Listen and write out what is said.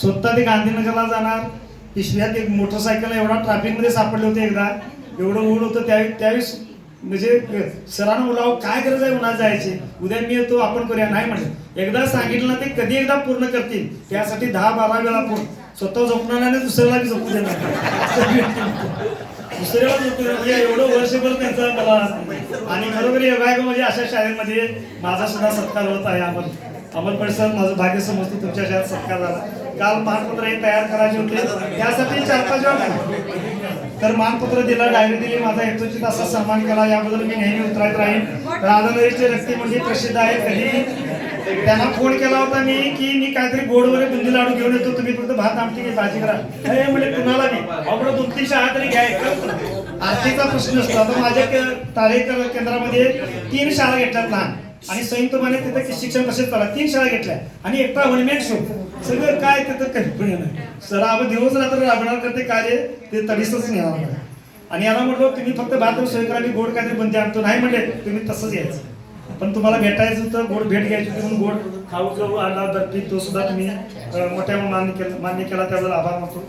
स्वतः ते गांधीनगरला जाणार. पिशव्यात एक मोटरसायकल एवढा ट्रॅफिकमध्ये सापडले होते एकदा. एवढं ऊन होतं त्यावेळी त्यावेळेस म्हणजे सरांना बोलावं काय गरज आहे उन्हात जायची? उद्या मी येतो आपण करूया. नाही म्हणजे एकदा सांगितलं ना ते कधी एकदा पूर्ण करतील. त्यासाठी दहा बारा वेळा आपण स्वतः झोपणार नाही आणि दुसऱ्याला बी झोपू देणार. दुसऱ्याला झोपू म्हणजे एवढं वर्षभर त्यांचा मला आणि खरोखर योगायोग म्हणजे अशा शाळेमध्ये माझा सुद्धा सत्कार होत आहे आपण. अमल सर माझं भाग्य समजतो तुमच्या शाळेत सत्कार झाला काल मानपत्र हे तयार करायचे होते. त्यासाठी चार पाच वेळा तर मानपत्र दिला डायरी दिली माझा हेतूचित असा सन्मान केला. याबद्दल मी नेहमी उतरायत राहीन. राधानगरीचे व्यक्ती म्हणजे प्रसिद्ध आहे कधी त्यांना फोन केला होता मी की मी काहीतरी गोड वगैरे बुंदी लाडू घेऊन येतो. तुम्ही फक्त भात आमटी की भाजी करा. अरे म्हणजे कुणाला मी आपण दोन तीन शाळा तरी घ्या. आर्थिकचा प्रश्न असतो. आता माझ्या के- केंद्रामध्ये तीन शाळा घेतल्यात लहान. आणि संयुक्त माने तिथे शिक्षण कसे चालत तीन शाळा घेतल्या. आणि एकटा वनमेट शो सगळं काय तिथं कल्पना नाही. सर आपण दिवस रात्र राबणार करते कार्य ते तडीसच नेणार नाही. आणि याला म्हटलं तुम्ही फक्त भात सोय करा मी गोड काहीतरी बनते. आणतो नाही म्हणले तुम्ही तसंच यायचं. पण तुम्हाला भेटायचं तर गोड भेट घ्यायची होती म्हणून गोड खाऊ खाऊ आणला दर्पी तो सुद्धा तुम्ही मोठ्या मान्य केला मान्य केला त्याबद्दल आभार मानतो.